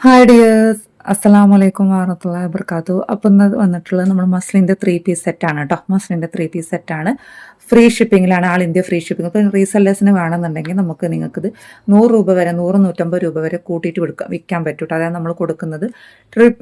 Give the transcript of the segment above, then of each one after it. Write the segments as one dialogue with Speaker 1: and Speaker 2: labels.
Speaker 1: Hi dears അസ്സലാം വലൈക്കും വാഹത്തുള്ള വർക്കാത്തു അപ്പം ഇന്ന് വന്നിട്ടുള്ളത് നമ്മൾ മസ്ലിന്റെ ത്രീ പീസ് സെറ്റാണ് കേട്ടോ മസ്ലിന്റെ ത്രീ പീസ് സെറ്റാണ് ഫ്രീ ഷിപ്പിങ്ങിലാണ് ആൾ ഇന്ത്യ ഫ്രീ ഷിപ്പിംഗ് ഇപ്പം റീസെല്ലേഴ്സിന് വേണമെന്നുണ്ടെങ്കിൽ നമുക്ക് നിങ്ങൾക്കിത് നൂറ് രൂപ വരെ നൂറ് നൂറ്റമ്പത് രൂപ വരെ കൂട്ടിയിട്ട് കൊടുക്കാം വിൽക്കാൻ പറ്റും അതായത് നമ്മൾ കൊടുക്കുന്നത് ട്രിപ്പ്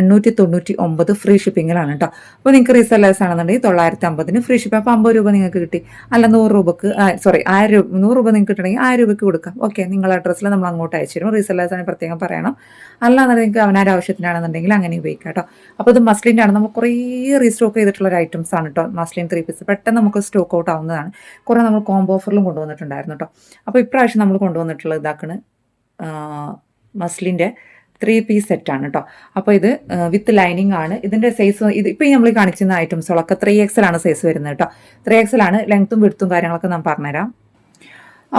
Speaker 1: എണ്ണൂറ്റി തൊണ്ണൂറ്റി ഒമ്പത് ഫ്രീ ഷിപ്പിങ്ങിലാണ് കേട്ടോ അപ്പോൾ നിങ്ങൾക്ക് റീസെല്ലേഴ്സ് ആണെന്നുണ്ടെങ്കിൽ തൊള്ളായിരത്തി അമ്പതിന് ഫ്രീ ഷിപ്പിംഗ് അപ്പോൾ അമ്പത് രൂപ നിങ്ങൾക്ക് കിട്ടി. അല്ല നൂറ് രൂപക്ക് സോറി ആയിരം രൂപ നൂറ് രൂപ നിങ്ങൾക്ക് കിട്ടണമെങ്കിൽ ആയിരം രൂപയ്ക്ക് കൊടുക്കാം. ഓക്കെ നിങ്ങളുടെ അഡ്രസ്സിൽ നമ്മൾ അങ്ങോട്ട് അയച്ചു തരും. ആണെങ്കിൽ പ്രത്യേകം പറയണം. അല്ലാതെ നിങ്ങൾക്ക് അവനാരുടെ ആവശ്യത്തിനാണെന്നുണ്ടെങ്കിൽ അങ്ങനെ ഉപയോഗിക്കാം കേട്ടോ. അപ്പോൾ ഇത് മസ്ലിന്റെ ആണ് നമ്മൾ കുറേ റീസ്റ്റോക്ക് ചെയ്തിട്ടുള്ള ഒരു ഐറ്റംസ് ആണ് കേട്ടോ. മസ്ലിൻ ത്രീ പീസ് പെട്ടെന്ന് നമുക്ക് സ്റ്റോക്ക് ഔട്ട് ആവുന്നതാണ്. കുറേ നമ്മൾ കോംബോ ഓഫറിലും കൊണ്ടുവന്നിട്ടുണ്ടായിരുന്നു കേട്ടോ. അപ്പോൾ ഇപ്രാവശ്യം നമ്മൾ കൊണ്ടുവന്നിട്ടുള്ള ഇതാക്കണ്. മസ്ലിന്റെ ത്രീ പീസ് സെറ്റാണ് കേട്ടോ. അപ്പോൾ ഇത് വിത്ത് ലൈനിങ് ആണ്. ഇതിന്റെ സൈസ് ഇത് ഇപ്പോൾ നമ്മൾ കാണിച്ചിരുന്ന ഐറ്റംസുകളൊക്കെ ത്രീ ആണ് സൈസ് വരുന്നത് കേട്ടോ. ത്രീ എക്സലാണ് ലെങ്ത്തും വിടുത്തും കാര്യങ്ങളൊക്കെ നാം പറഞ്ഞുതരാം.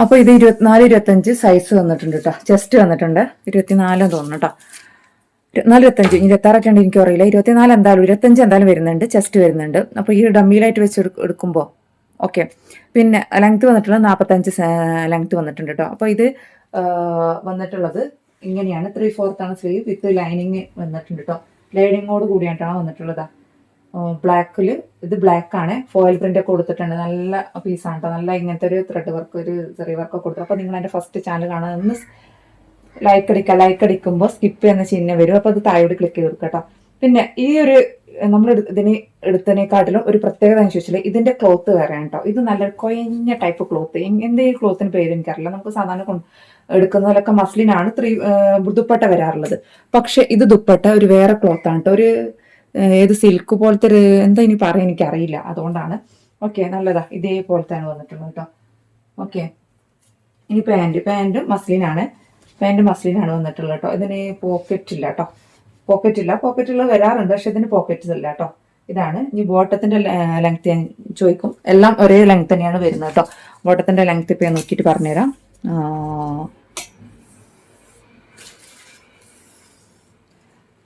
Speaker 1: അപ്പോൾ ഇത് ഇരുപത്തിനാല് ഇരുപത്തഞ്ച് സൈസ് വന്നിട്ടുണ്ട് കേട്ടോ. ചെസ്റ്റ് വന്നിട്ടുണ്ട്. ഇരുപത്തിനാലെന്ന് തോന്നുന്നു കേട്ടോ. ഇരുപത്തിനാല് ഇരുപത്തഞ്ച് ഇരുപത്താറൊക്കെ ഉണ്ട് എനിക്ക് അറിയില്ല. ഇരുപത്തിനാല് എന്തായാലും ഇരുപത്തഞ്ച് എന്തായാലും വരുന്നുണ്ട്. ചെസ്റ്റ് വരുന്നുണ്ട്. അപ്പോൾ ഈ ഡമ്മിയിലായിട്ട് വെച്ച് എടു- എടുക്കുമ്പോൾ ഓക്കെ പിന്നെ ലെങ്ത് വന്നിട്ടുള്ളത് നാൽപ്പത്തഞ്ച് ലെങ്ത് വന്നിട്ടുണ്ട് കേട്ടോ അപ്പോൾ ഇത് വന്നിട്ടുള്ളത് ഇങ്ങനെയാണ്. ത്രീ ഫോർത്ത് ആണ് സ്ലീവ് വിത്ത് ലൈനിങ് വന്നിട്ടുണ്ട് കേട്ടോ ലൈനിങ്ങോട് കൂടിയായിട്ടാണ് വന്നിട്ടുള്ളത്. ബ്ലാക്കിൽ ഇത് ബ്ലാക്ക് ആണ്. ഫോയിൽ പ്രിന്റ് ഒക്കെ കൊടുത്തിട്ടുണ്ട്. നല്ല പീസാണ് കേട്ടോ നല്ല ഇങ്ങനത്തെ ഒരു ത്രെഡ് വർക്ക് ഒരു ചെറിയ വർക്ക് കൊടുത്തു അപ്പോൾ നിങ്ങൾ എന്റെ ഫസ്റ്റ് ചാനൽ കാണാൻ ലൈക്ക് അടിക്കുക ലൈക്ക് അടിക്കുമ്പോൾ സ്കിപ്പ് എന്ന ചിഹ്നം വരും. അപ്പോൾ അത് താഴോട്ട് ക്ലിക്ക് ചെയ്ത് കൊടുക്കുക കേട്ടോ. പിന്നെ ഈ ഒരു നമ്മൾ ഇതിന് എടുത്തതിനെക്കാട്ടിലും ഒരു പ്രത്യേകത എന്ന് ചോദിച്ചാൽ ഇതിന്റെ ക്ലോത്ത് വേറെയാണ് കേട്ടോ. ഇത് നല്ല കൊയഞ്ഞ ടൈപ്പ് ക്ലോത്ത് എന്ത് ഈ ക്ലോത്തിന് പേര് എനിക്കറിയില്ല. നമുക്ക് സാധാരണ കൊണ്ട് എടുക്കുന്നതിലൊക്കെ മസ്ലിനാണ് ത്രീ ദുപ്പട്ട വരാറുള്ളത്. പക്ഷെ ഇത് ദുപ്പട്ട ഒരു വേറെ ക്ലോത്താണ് കേട്ടോ. ഒരു ഏത് സിൽക്ക് പോലത്തെ ഒരു എന്താ ഇനി പറയാൻ എനിക്കറിയില്ല. അതുകൊണ്ടാണ്. ഓക്കെ നല്ലതാ. ഇതേപോലത്തെയാണ് വന്നിട്ടുള്ളത് കേട്ടോ. ഓക്കെ. ഇനി പാന്റ് പാന്റ് മസ്ലിനാണ് പാന്റ് മസ്ലിനാണ് വന്നിട്ടുള്ളത് കേട്ടോ. ഇതിന് പോക്കറ്റ് ഇല്ല കേട്ടോ. പോക്കറ്റ് ഇല്ല. പോക്കറ്റ് ഉള്ളത് വരാറുണ്ട് പക്ഷെ ഇതിന് പോക്കറ്റ് ഇല്ല കേട്ടോ. ഇതാണ്. ഇനി ബോട്ടത്തിന്റെ ലെങ്ത് ഞാൻ ചോദിക്കും. എല്ലാം ഒരേ ലെങ്ത് തന്നെയാണ് വരുന്നത് കേട്ടോ. ബോട്ടത്തിന്റെ ലെങ്ത് ഇപ്പൊ ഞാൻ നോക്കിയിട്ട് പറഞ്ഞുതരാം.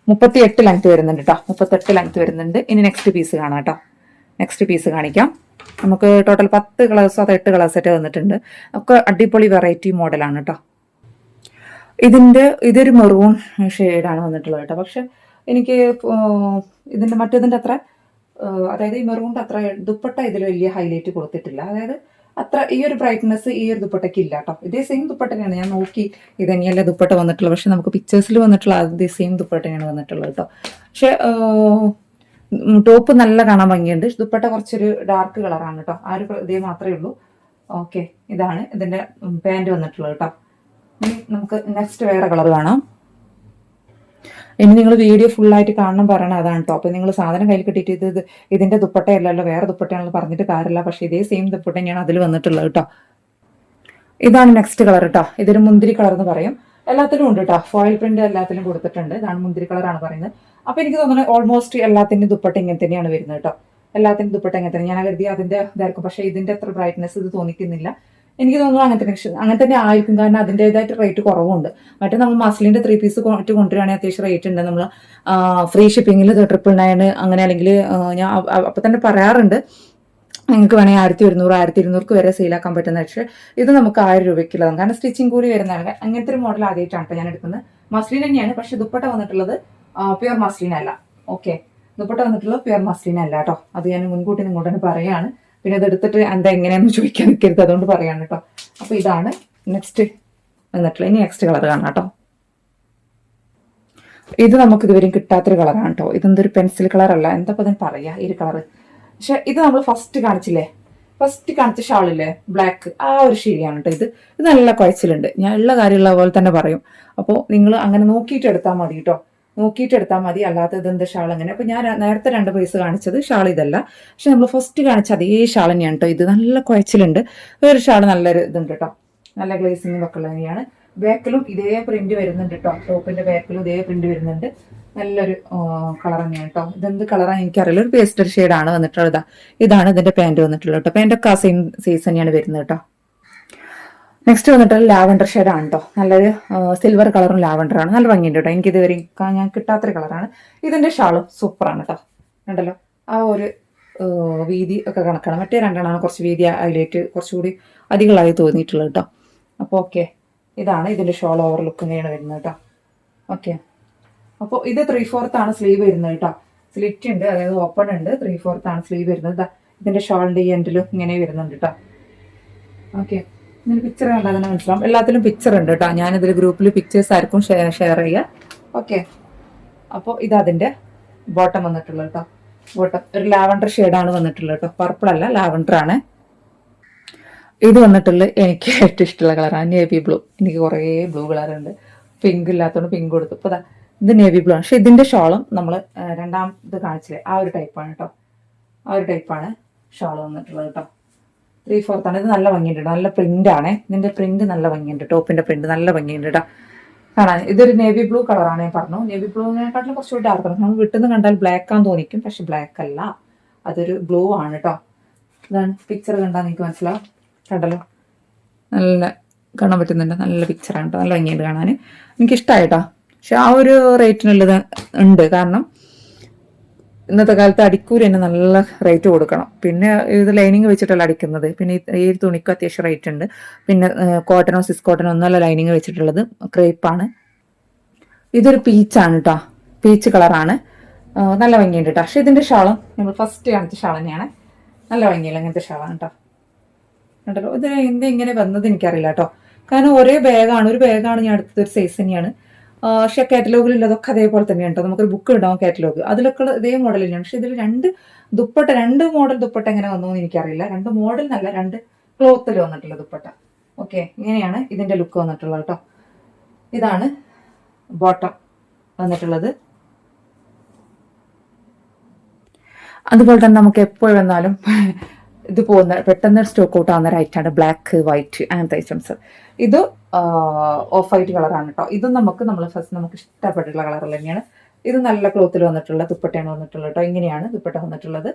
Speaker 1: മുപ്പത്തി എട്ട് ലെങ്ത് വരുന്നുണ്ട് കേട്ടോ. മുപ്പത്തെട്ട് ലെങ്ത് വരുന്നുണ്ട്. ഇനി നെക്സ്റ്റ് പീസ് കാണാം കേട്ടോ. നെക്സ്റ്റ് പീസ് കാണിക്കാം. നമുക്ക് ടോട്ടൽ പത്ത് കളേഴ്സോ അതോ എട്ട് കളേഴ്സൊക്കെ വന്നിട്ടുണ്ട്. ഒക്കെ അടിപൊളി വെറൈറ്റി മോഡലാണ് കേട്ടോ. ഇതിന്റെ ഇതൊരു മെറൂൺ ഷെയ്ഡാണ് വന്നിട്ടുള്ളത് കേട്ടോ. പക്ഷെ എനിക്ക് ഇതിന്റെ മറ്റേതിന്റെ അത്ര അതായത് ഈ മെറൂണിന്റെ അത്ര ദുപ്പട്ട ഇതിൽ വലിയ ഹൈലൈറ്റ് കൊടുത്തിട്ടില്ല. അതായത് അത്ര ഈ ഒരു ബ്രൈറ്റ്നെസ് ഈ ഒരു ദുപ്പട്ടയ്ക്ക് ഇല്ല കേട്ടോ. ഇതേ സെയിം തന്നെയാണ് ഞാൻ നോക്കി ഇത് തന്നെയല്ല ദുപ്പട്ട വന്നിട്ടുള്ളത്. പക്ഷെ നമുക്ക് പിക്ചേഴ്സിൽ വന്നിട്ടുള്ള അതേ സെയിം തന്നെയാണ് വന്നിട്ടുള്ളത് കേട്ടോ. പക്ഷെ ടോപ്പ് നല്ല കാണാൻ ഭംഗിയുണ്ട്. ദുപ്പട്ട കുറച്ചൊരു ഡാർക്ക് കളറാണ് കേട്ടോ. ആ ഒരു ഇതേ മാത്രമേ ഉള്ളൂ. ഓക്കെ ഇതാണ് ഇതിന്റെ പാന്റ് വന്നിട്ടുള്ളത് കേട്ടോ. ഇനി നമുക്ക് നെക്സ്റ്റ് വേറെ കളർ കാണാം. ഇനി നിങ്ങൾ വീഡിയോ ഫുള്ളായിട്ട് കാണണം പറയണം അതാണ് കേട്ടോ അപ്പോൾ നിങ്ങൾ സാധനം കയ്യിൽ കിട്ടിയിട്ട് ഇത് ഇതിന്റെ ദുപ്പട്ടയല്ലല്ലോ വേറെ ദുപ്പട്ടയാണെന്ന് പറഞ്ഞിട്ട് കാര്യമില്ല. പക്ഷേ ഇതേ സെയിം ദുപ്പട്ട തന്നെയാണ് അതിൽ വന്നിട്ടുള്ളത് കേട്ടോ ഇതാണ് നെക്സ്റ്റ് കളർ കേട്ടോ ഇതൊരു മുന്തിരി കളർ എന്ന് പറയും. എല്ലാത്തിലും ഉണ്ട് കേട്ടോ ഫോയിൽ പ്രിന്റ് എല്ലാത്തിലും കൊടുത്തിട്ടുണ്ട്. ഇതാണ് മുന്തിരി കളറാണ് പറയുന്നത്. അപ്പോൾ എനിക്ക് തോന്നുന്നത് ഓൾമോസ്റ്റ് എല്ലാത്തിന്റെ ദുപ്പട്ട ഇങ്ങനെ തന്നെയാണ് വരുന്നത് കേട്ടോ എല്ലാത്തിനും ദുപ്പട്ട ഇങ്ങനെ തന്നെ. ഞാൻ കരുതി അതിന്റെ ഇതായിരിക്കും. പക്ഷേ ഇതിന്റെ അത്ര ബ്രൈറ്റ്നെസ് ഇത് തോന്നിക്കുന്നില്ല. എനിക്ക് തോന്നുന്നു അങ്ങനെ തന്നെ അങ്ങനെ തന്നെ ആയിരിക്കും. കാരണം അതിന്റെതായിട്ട് റേറ്റ് കുറവുണ്ട്. മറ്റേ നമ്മൾ മസ്ലിന്റെ ത്രീ പീസ് കൊണ്ടുവരികയാണെങ്കിൽ അത്യാവശ്യം റേറ്റ് ഉണ്ട്. നമ്മൾ ഫ്രീ ഷിപ്പിങ്ങിൽ ട്രിപ്പിൾ നയൻ അങ്ങനെ അല്ലെങ്കിൽ ഞാൻ അപ്പൊ തന്നെ പറയാറുണ്ട്. നിങ്ങൾക്ക് വേണമെങ്കിൽ ആയിരത്തി ഒരുന്നൂറ് ആയിരത്തി ഇരുന്നൂർക്ക് വരെ സെയിലാക്കാൻ പറ്റുന്ന പക്ഷേ ഇത് നമുക്ക് ആയിരം രൂപയ്ക്കുള്ളതാണ് കാരണം സ്റ്റിച്ചിങ് കൂടി വരുന്നതാണ്. അങ്ങനത്തെ ഒരു മോഡൽ ആദ്യമായിട്ടാണ് ട്ടോ ഞാൻ എടുക്കുന്നത് മസ്ലിൻ തന്നെയാണ്. പക്ഷേ ദുപ്പട്ട വന്നിട്ടുള്ളത് പ്യുവർ മസ്ലിൻ അല്ല. ഓക്കെ ദുപ്പട്ട വന്നിട്ടുള്ളത് പ്യുവർ മസ്ലിൻ അല്ല കേട്ടോ അത് ഞാൻ മുൻകൂട്ടി നിങ്ങളോട് തന്നെ പറയാണ്. പിന്നെ ഇത് എടുത്തിട്ട് എന്താ എങ്ങനെയാന്ന് ചോദിക്കാൻ നിൽക്കരുത് അതുകൊണ്ട് പറയാണ് കേട്ടോ അപ്പൊ ഇതാണ് നെക്സ്റ്റ് വന്നിട്ടുള്ളത് ഇനി നെക്സ്റ്റ് കളർ കാണാം കേട്ടോ ഇത് നമുക്ക് ഇതുവരെയും കിട്ടാത്തൊരു കളറാണ് കേട്ടോ ഇതെന്തൊരു പെൻസിൽ കളർ അല്ല. എന്താ അതിന് പറയാ ഈ കളർ പക്ഷെ ഇത് നമ്മൾ ഫസ്റ്റ് കാണിച്ചില്ലേ? ഫസ്റ്റ് കാണിച്ച ഷാളില്ലേ ബ്ലാക്ക് ആ ഒരു ശരിയാണ് കേട്ടോ ഇത്. ഇത് നല്ല കുഴച്ചിലുണ്ട്. ഞാൻ ഉള്ള കാര്യമുള്ള പോലെ തന്നെ പറയും. അപ്പോൾ നിങ്ങൾ അങ്ങനെ നോക്കിയിട്ട് എടുത്താൽ മതി കേട്ടോ നോക്കിയിട്ട് എടുത്താൽ മതി. അല്ലാത്ത ഇതെന്താ ഷാൾ അങ്ങനെ. അപ്പോൾ ഞാൻ നേരത്തെ രണ്ട് പൈസ കാണിച്ചത് ഷാൾ ഇതല്ല. പക്ഷെ നമ്മൾ ഫസ്റ്റ് കാണിച്ച അതേ ഷാൾ തന്നെയാണ് കേട്ടോ ഇത് നല്ല കുഴച്ചിലുണ്ട്. വേറെ ഷാൾ നല്ലൊരു ഇതുണ്ട് കേട്ടോ നല്ല ഗ്ലേസിംഗ് ഒക്കെ ഉള്ളത് തന്നെയാണ്. ബാക്കിലും ഇതേ പ്രിന്റ് വരുന്നുണ്ട് കേട്ടോ ടോപ്പിന്റെ ബാക്കിലും ഇതേ പ്രിന്റ് വരുന്നുണ്ട്. നല്ലൊരു കളർ തന്നെയാണ് കേട്ടോ ഇതെന്ത് കളറാണ് എനിക്കറിയില്ല. ഒരു പേസ്റ്റർ ഷെയ്ഡാണ് വന്നിട്ടുള്ളത്. ഇതാ. ഇതാണ് ഇതിന്റെ പാന്റ് വന്നിട്ടുള്ളത് കേട്ടോ പാന്റ് ഒക്കെ ആ സെയിം സൈസ് തന്നെയാണ് വരുന്നത് കേട്ടോ നെക്സ്റ്റ് വന്നിട്ട് ലാവൻഡർ ഷെയ്ഡാണ് കേട്ടോ നല്ലൊരു സിൽവർ കളറും ആണ്. നല്ല ഭംഗിയുണ്ട് കേട്ടോ എനിക്ക് ഇതുവരെ കാ- ഞാൻ കിട്ടാത്തൊരു കളറാണ് ഇതിന്റെ ഷാളും സൂപ്പറാണ് കേട്ടോ ഉണ്ടല്ലോ ആ ഒരു വീതി ഒക്കെ കണക്കാണ്. മറ്റേ രണ്ടെണ്ണമാണ് കുറച്ച് വീതി അതിലേറ്റ് കുറച്ചുകൂടി അധികമായി തോന്നിയിട്ടുള്ളത് കേട്ടോ അപ്പോൾ ഓക്കെ ഇതാണ് ഇതിന്റെ ഷോൾ ഓവർ ലുക്ക് ഇങ്ങനെയാണ് വരുന്നത് കേട്ടോ ഓക്കെ അപ്പോൾ ഇത് ത്രീ ഫോർത്ത് ആണ് സ്ലീവ് വരുന്നത് കേട്ടോ സ്ലിറ്റ് ഉണ്ട് അതായത് ഓപ്പൺ ഉണ്ട്. ത്രീ ഫോർത്ത് ആണ് സ്ലീവ് വരുന്നത്. ഇതിന്റെ ഷോളിന്റെ എൻഡിലും ഇങ്ങനെ വരുന്നുണ്ട് കേട്ടോ ഓക്കെ ഇതിന് പിക്ചർ കണ്ടാൽ തന്നെ മനസ്സിലാവും. എല്ലാത്തിലും പിക്ചർ ഉണ്ട് കേട്ടോ ഞാനിതിൽ ഗ്രൂപ്പിൽ പിക്ചേഴ്സ് ആർക്കും ഷെയർ ചെയ്യുക ഓക്കെ അപ്പോൾ ഇത് അതിന്റെ ബോട്ടം വന്നിട്ടുള്ളത് കേട്ടോ ബോട്ടം ഒരു ലാവണ്ടർ ഷെയ്ഡാണ് വന്നിട്ടുള്ളത് കേട്ടോ പർപ്പിൾ അല്ല ലാവണ്ടർ ആണ്. ഇത് വന്നിട്ടുള്ള എനിക്ക് ഏറ്റവും ഇഷ്ടമുള്ള കളറാണ് നേവി ബ്ലൂ എനിക്ക് കുറേ ബ്ലൂ കളറുണ്ട് പിങ്ക് ഇല്ലാത്തതുകൊണ്ട് പിങ്ക് കൊടുത്തു. ഇപ്പോൾ ഇത് നേവി ബ്ലൂ ആണ്. പക്ഷെ ഇതിന്റെ ഷോളും നമ്മൾ രണ്ടാം ഇത് കാണിച്ചില്ലേ? ആ ഒരു ടൈപ്പാണ് കേട്ടോ ആ ഒരു ടൈപ്പാണ് ഷോൾ വന്നിട്ടുള്ളത് കേട്ടോ ത്രീ ഫോർത്ത് ആണ് ഇത് നല്ല ഭംഗിയുണ്ട് കേട്ടോ നല്ല പ്രിന്റ് ആണ് ഇതിന്റെ പ്രിന്റ് നല്ല ഭംഗിയുണ്ട് ടോപ്പിന്റെ പ്രിന്റ് നല്ല ഭംഗിയുണ്ട് കേട്ടോ കാണാൻ. ഇതൊരു നേവി ബ്ലൂ കളറാണ് ഞാൻ പറഞ്ഞു. നേവി ബ്ലൂവിനെക്കാട്ടിലും കുറച്ചുകൂടി ഡാർക്ക് ആണ്. നമ്മൾ വിട്ടുന്ന് കണ്ടാൽ ബ്ലാക്ക് ആണെന്ന് തോന്നിക്കും. പക്ഷെ ബ്ലാക്ക് അല്ല. അതൊരു ബ്ലൂ ആണ് കേട്ടോ ഇതാണ് പിക്ചർ കണ്ടാൽ നിങ്ങൾക്ക് മനസ്സിലാവും? കണ്ടല്ലോ? നല്ല കാണാൻ പറ്റുന്നുണ്ട്. നല്ല പിക്ചറാണ് കേട്ടോ നല്ല ഭംഗിയുണ്ട് കാണാൻ എനിക്കിഷ്ടമായിട്ടോ പക്ഷെ ആ ഒരു റേറ്റിനുള്ളത് ഉണ്ട്. കാരണം ഇന്നത്തെ കാലത്ത് അടിക്കൂലി തന്നെ നല്ല റേറ്റ് കൊടുക്കണം. പിന്നെ ഇത് ലൈനിങ് വെച്ചിട്ടല്ല അടിക്കുന്നത്. പിന്നെ ഈ- തുണിക്ക് അത്യാവശ്യം റേറ്റ് ഉണ്ട്. പിന്നെ കോട്ടനോ സിസ് കോട്ടനോ ഒന്നല്ല ലൈനിങ് വെച്ചിട്ടുള്ളത്. ക്രേപ്പാണ് ഇതൊരു പീച്ചാണ് കേട്ടോ പീച്ച് കളറാണ് നല്ല ഭംഗിയുണ്ട് കേട്ടോ പക്ഷെ ഇതിന്റെ ഷാളും നമ്മൾ ഫസ്റ്റ് കാണിച്ച ഷാൾ തന്നെയാണ്. നല്ല ഭംഗിയില്ല അങ്ങനത്തെ ഷാളാണ് കേട്ടോ കണ്ടല്ലോ? ഇത് എന്ത് ഇങ്ങനെ വന്നത് എനിക്കറിയില്ല കേട്ടോ കാരണം ഒരേ ബാഗാണ് ഒരു ബാഗാണ് ഞാൻ അടുത്തൊരു സൈസ് തന്നെയാണ്. പക്ഷെ കാറ്റലോഗിലുള്ളതൊക്കെ അതേപോലെ തന്നെയാണ് കേട്ടോ നമുക്കൊരു ബുക്ക് ഉണ്ടാവും കാറ്റലോഗ്. അതിലൊക്കെ ഇതേ മോഡൽ തന്നെയാണ്. പക്ഷെ ഇതിൽ രണ്ട് ദുപ്പട്ട രണ്ട് മോഡൽ ദുപ്പട്ട എങ്ങനെ വന്നു എന്ന് എനിക്കറിയില്ല. രണ്ട് മോഡൽ നല്ല രണ്ട് ക്ലോത്തിൽ വന്നിട്ടുള്ള ദുപ്പട്ട. ഓക്കെ ഇങ്ങനെയാണ് ഇതിന്റെ ലുക്ക് വന്നിട്ടുള്ളത് കേട്ടോ ഇതാണ് ബോട്ടം വന്നിട്ടുള്ളത്. അതുപോലെ തന്നെ നമുക്ക് എപ്പോൾ വന്നാലും ഇത് പോകുന്ന പെട്ടെന്ന് സ്റ്റോക്ക് ഔട്ട് ആവുന്ന റൈറ്റാണ് ബ്ലാക്ക് വൈറ്റ് അങ്ങനത്തെ ഐറ്റംസ് ഇത് ഓഫ് വൈറ്റ് കളറാണ് കേട്ടോ ഇതും നമുക്ക് നമ്മൾ ഫസ്റ്റ് നമുക്ക് ഇഷ്ടപ്പെട്ടിട്ടുള്ള കളർ തന്നെയാണ്. ഇത് നല്ല ക്ലോത്തിൽ വന്നിട്ടുള്ള ദുപ്പട്ടയാണ് വന്നിട്ടുള്ളത് കേട്ടോ ഇങ്ങനെയാണ് ദുപ്പട്ട വന്നിട്ടുള്ളത്.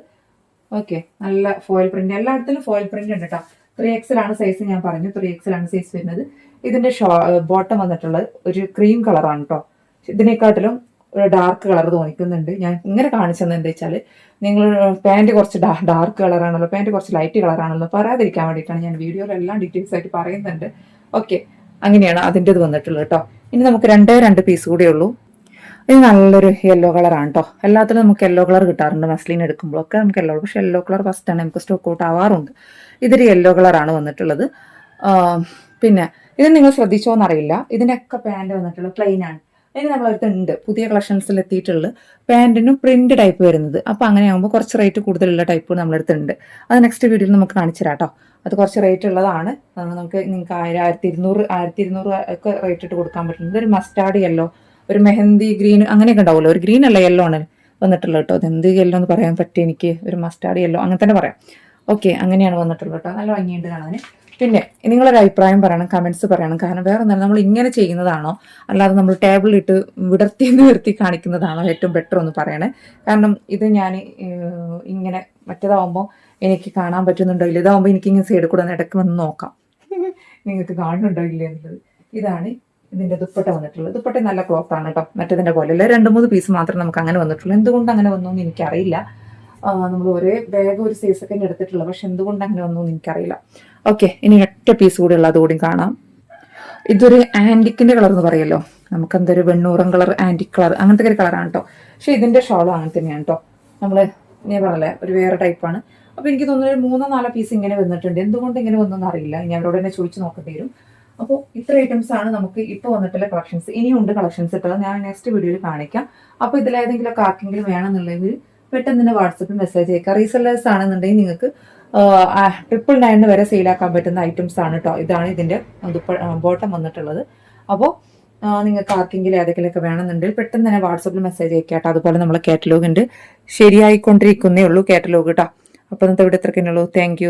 Speaker 1: ഓക്കെ നല്ല ഫോയിൽ പ്രിന്റ് എല്ലായിടത്തിലും ഫോയിൽ പ്രിന്റ് ഉണ്ട് കേട്ടോ ത്രീ ആണ് സൈസ് ഞാൻ പറഞ്ഞു. ത്രീ ആണ് സൈസ് വരുന്നത്. ഇതിന്റെ ഷോ ബോട്ടം വന്നിട്ടുള്ളത് ഒരു ക്രീം കളറാണ് കേട്ടോ ഇതിനെക്കാട്ടിലും ഒരു ഡാർക്ക് കളർ തോന്നിക്കുന്നുണ്ട്. ഞാൻ ഇങ്ങനെ കാണിച്ചെന്ന് എന്താ വെച്ചാൽ നിങ്ങൾ പാന്റ് കുറച്ച് ഡാർക്ക് കളറാണല്ലോ പാന്റ് കുറച്ച് ലൈറ്റ് കളറാണല്ലോ പറയാതിരിക്കാൻ വേണ്ടിയിട്ടാണ് ഞാൻ വീഡിയോയിൽ എല്ലാം ഡീറ്റെയിൽസ് ആയിട്ട് പറയുന്നുണ്ട്. ഓക്കെ അങ്ങനെയാണ് അതിന്റെ ഇത് വന്നിട്ടുള്ളത് കേട്ടോ ഇനി നമുക്ക് രണ്ടേ രണ്ട് പീസ് കൂടെ ഉള്ളൂ. ഇത് നല്ലൊരു യെല്ലോ കളറാണ് കേട്ടോ എല്ലാത്തിലും നമുക്ക് യെല്ലോ കളർ കിട്ടാറുണ്ട്. മസ്ലിൻ എടുക്കുമ്പോഴൊക്കെ നമുക്ക് യെല്ലോ പക്ഷേ യെല്ലോ കളർ ഫസ്റ്റ് ആണ്. നമുക്ക് സ്റ്റോക്ക് ഔട്ട് ആവാറുണ്ട്. ഇതൊരു യെല്ലോ കളറാണ് വന്നിട്ടുള്ളത്. പിന്നെ ഇത് നിങ്ങൾ ശ്രദ്ധിച്ചോ എന്നറിയില്ല ഇതിനൊക്കെ പാന്റ് വന്നിട്ടുള്ള പ്ലെയിൻ ആണ് അതിന് നമ്മളടുത്ത് ഉണ്ട് പുതിയ കളക്ഷൻസിൽ എത്തിയിട്ടുള്ള പാന്റിനും പ്രിന്റ് ടൈപ്പ് വരുന്നത്. അപ്പോൾ അങ്ങനെ ആകുമ്പോൾ കുറച്ച് റേറ്റ് കൂടുതലുള്ള ടൈപ്പ് നമ്മളടുത്ത് ഉണ്ട് അത് നെക്സ്റ്റ് വീഡിയോയിൽ നമുക്ക് കാണിച്ചു തരാം കേട്ടോ അത് കുറച്ച് റേറ്റ് ഉള്ളതാണ്. നമുക്ക് നിങ്ങൾക്ക് ആയിരം ആയിരത്തി ഇരുന്നൂറ് ആയിരത്തി ഇരുന്നൂറ് ഒക്കെ റേറ്റ് ഇട്ട് കൊടുക്കാൻ പറ്റുന്നത്. ഒരു മസ്റ്റാർഡ് യെല്ലോ ഒരു മെഹന്തി ഗ്രീൻ അങ്ങനെയൊക്കെ ഉണ്ടാവുമല്ലോ. ഒരു ഗ്രീൻ അല്ല യെല്ലോ ആണ് വന്നിട്ടുള്ളത് കേട്ടോ അത് എന്ത് യെല്ലോ എന്ന് പറയാൻ പറ്റും എനിക്ക് ഒരു മസ്റ്റാർഡ് യെല്ലോ അങ്ങനെ തന്നെ പറയാം. ഓക്കെ അങ്ങനെയാണ് വന്നിട്ടുള്ളത് കേട്ടോ നല്ല ഭംഗിയുണ്ട് കാണാൻ പിന്നെ നിങ്ങളൊരു അഭിപ്രായം പറയണം കമൻസ് പറയണം. കാരണം വേറെ എന്താണ് നമ്മൾ ഇങ്ങനെ ചെയ്യുന്നതാണോ? അല്ലാതെ നമ്മൾ ടേബിളിലിട്ട് വിടർത്തി നിർത്തി കാണിക്കുന്നതാണോ ഏറ്റവും ബെറ്റർ ഒന്ന് പറയണേ. കാരണം ഇത് ഞാൻ ഇങ്ങനെ മറ്റേതാവുമ്പോൾ എനിക്ക് കാണാൻ പറ്റുന്നുണ്ടോ ഇല്ല? ഇതാവുമ്പോൾ എനിക്ക് ഇങ്ങനെ സൈഡ് കൂടെ ഇടയ്ക്ക് വന്ന് നോക്കാം. നിങ്ങൾക്ക് കാണുന്നുണ്ടോ ഇല്ല എന്നുള്ളത്. ഇതാണ് ഇതിന്റെ ദുപ്പട്ട വന്നിട്ടുള്ളത്. ദുപ്പട്ട നല്ല ക്ലോത്ത് ആണ് കേട്ടോ മറ്റേതിന്റെ പോലെ അല്ല രണ്ട് മൂന്ന് പീസ് മാത്രം നമുക്ക് അങ്ങനെ വന്നിട്ടുള്ളൂ. എന്തുകൊണ്ട് അങ്ങനെ വന്നു എന്ന് എനിക്കറിയില്ല. നമ്മൾ ഒരേ ബാഗ് ഒരു സൈസ് ഒക്കെ എടുത്തിട്ടുള്ളത് പക്ഷെ എന്തുകൊണ്ട് അങ്ങനെ ഒന്നും എനിക്കറിയില്ല. ഓക്കെ ഇനി ഒറ്റ പീസ് കൂടെ ഉള്ള കൂടി കാണാം. ഇതൊരു ആന്റിക്കിന്റെ കളർ എന്ന് പറയല്ലോ. നമുക്ക് എന്തൊരു വെണ്ണൂറം കളർ ആന്റിക് കളർ അങ്ങനത്തെ ഒരു കളറാണ് കേട്ടോ പക്ഷെ ഇതിന്റെ ഷോളും അങ്ങനെ തന്നെയാണ് കേട്ടോ നമ്മൾ ഞാൻ പറഞ്ഞല്ലേ ഒരു വേറെ ടൈപ്പാണ് അപ്പൊ എനിക്ക് തോന്നുന്നു ഒരു മൂന്നോ നാലോ പീസ് ഇങ്ങനെ വന്നിട്ടുണ്ട്. എന്തുകൊണ്ട് ഇങ്ങനെ വന്നെന്ന് അറിയില്ല ഇനി അവരോട് തന്നെ ചോദിച്ചു നോക്കേണ്ടി വരും. അപ്പോൾ ഇത്ര ഐറ്റംസ് ആണ് നമുക്ക് ഇപ്പോൾ വന്നിട്ടുള്ള കളക്ഷൻസ് ഇനിയുണ്ട് കളക്ഷൻസ് ഇട്ടത് ഞാൻ നെക്സ്റ്റ് വീഡിയോയിൽ കാണിക്കാം. അപ്പോൾ ഇതിലേതെങ്കിലും ഒക്കെ ആർക്കെങ്കിലും വേണമെന്നുണ്ടെങ്കിൽ പെട്ടെന്ന് തന്നെ വാട്സപ്പിൽ മെസ്സേജ് അയക്കാം. റീസെല്ലേഴ്സ് ആണെന്നുണ്ടെങ്കിൽ നിങ്ങൾക്ക് ട്രിപ്പിൾ നയനിന് വരെ സെയിലാക്കാൻ പറ്റുന്ന ഐറ്റംസ് ആണ് കേട്ടോ ഇതാണ് ഇതിന്റെ ബോട്ടം വന്നിട്ടുള്ളത്. അപ്പോൾ നിങ്ങൾക്ക് ആർക്കെങ്കിലും ഏതെങ്കിലുമൊക്കെ വേണമെന്നുണ്ടെങ്കിൽ പെട്ടെന്ന് തന്നെ വാട്സപ്പിൽ മെസ്സേജ് അയക്കാം കേട്ടോ അതുപോലെ നമ്മളെ കാറ്റലോഗ് ശരിയായിക്കൊണ്ടിരിക്കുന്നേ ഉള്ളൂ കാറ്റലോഗ് കേട്ടോ അപ്പോൾ ഇന്നത്തെ ഇവിടെ ഇത്രയ്ക്കുള്ളൂ താങ്ക്